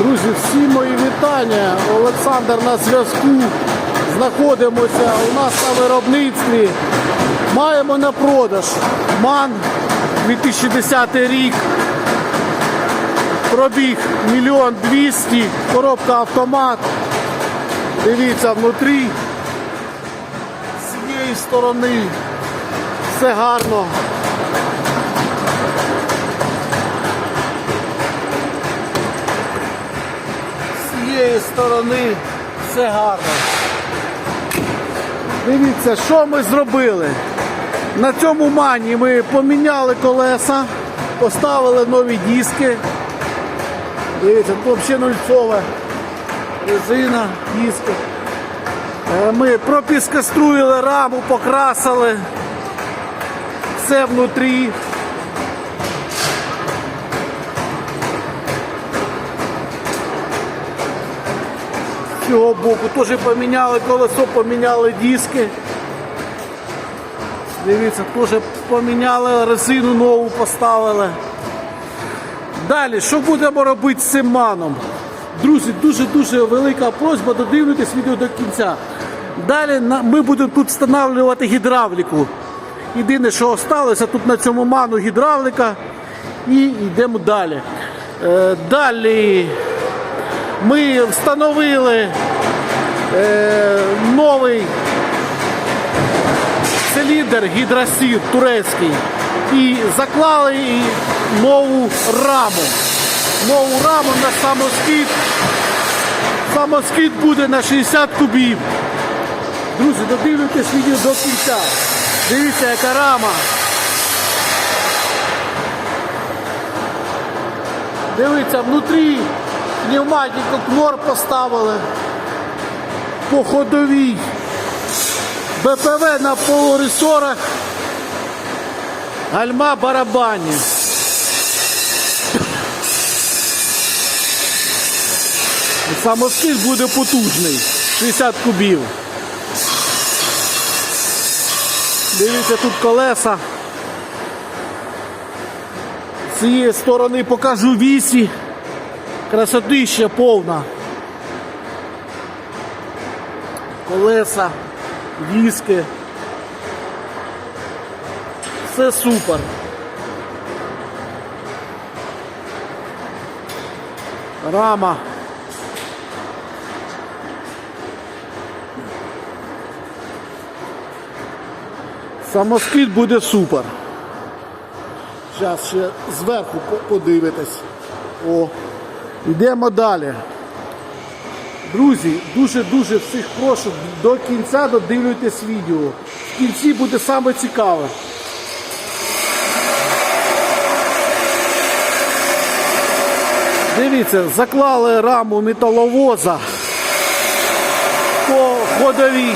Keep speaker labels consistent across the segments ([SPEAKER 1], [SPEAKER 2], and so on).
[SPEAKER 1] Друзі, всі мої вітання. Олександр на зв'язку. Знаходимося у нас на виробництві. Маємо на продаж МАН 2010 рік. Пробіг мільйон двісті, коробка автомат. Дивіться внутрі. З цієї сторони все гарно. Цієї сторони все гарно. Дивіться, що ми зробили. На цьому мані ми поміняли колеса, поставили нові диски. Дивіться, тут взагалі нульцова резина, диски. Е, Ми пропіскаструїли раму, покрасили. Все внутрі. Цього боку теж поміняли колесо, поміняли диски. Дивіться, теж поміняли резину нову поставили. Далі, що будемо робити з цим маном? Друзі, дуже-дуже велика просьба додивитись відео до кінця. Далі ми будемо тут встановлювати гідравліку. Єдине, що залишилося тут на цьому ману гідравліка. І йдемо далі. Е, далі ми встановили е, новий циліндр гідросір турецький і заклали нову раму. Нову раму на самоскид. Самоскид буде на 60 кубів. Друзі, додивлюйтесь відео до кінця. Дивіться, яка рама. Дивіться, внутрі пневматику кнор поставили по ходовій. БПВ на полуресорах. Гальма барабані. Самоскид буде потужний. 60 кубів. Дивіться, тут колеса. З цієї сторони покажу вісі. Красотища повна. Колеса, диски. Все супер. Рама. Самоскид буде супер. Зараз ще зверху подивитись. О. Йдемо далі. Друзі, дуже-дуже всіх прошу до кінця додивлюйтесь відео. В кінці буде саме цікаве. Дивіться, заклали раму металовоза по ходовій.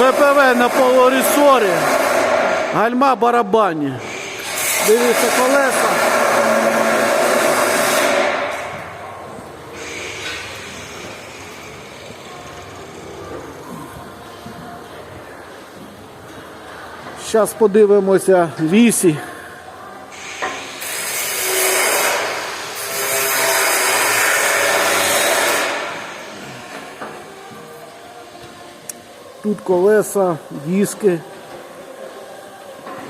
[SPEAKER 1] БПВ на полуресорі, гальма барабані. Дивіться колеса. Зараз подивимося лісі. Тут колеса, диски.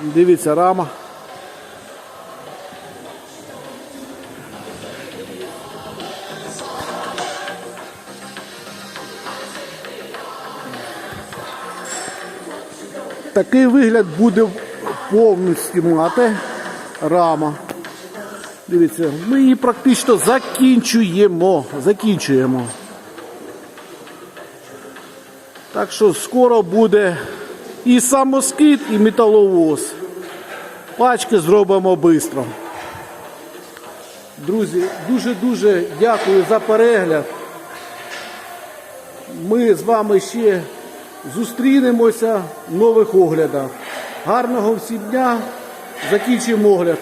[SPEAKER 1] Дивіться, рама. Такий вигляд буде повністю мати рама. Дивіться, ми її практично закінчуємо. Закінчуємо. Так що скоро буде і самоскид, і металовоз. Пачки зробимо швидко. Друзі, дуже-дуже дякую за перегляд. Ми з вами ще зустрінемося в нових оглядах. Гарного всім дня. Закінчимо огляд.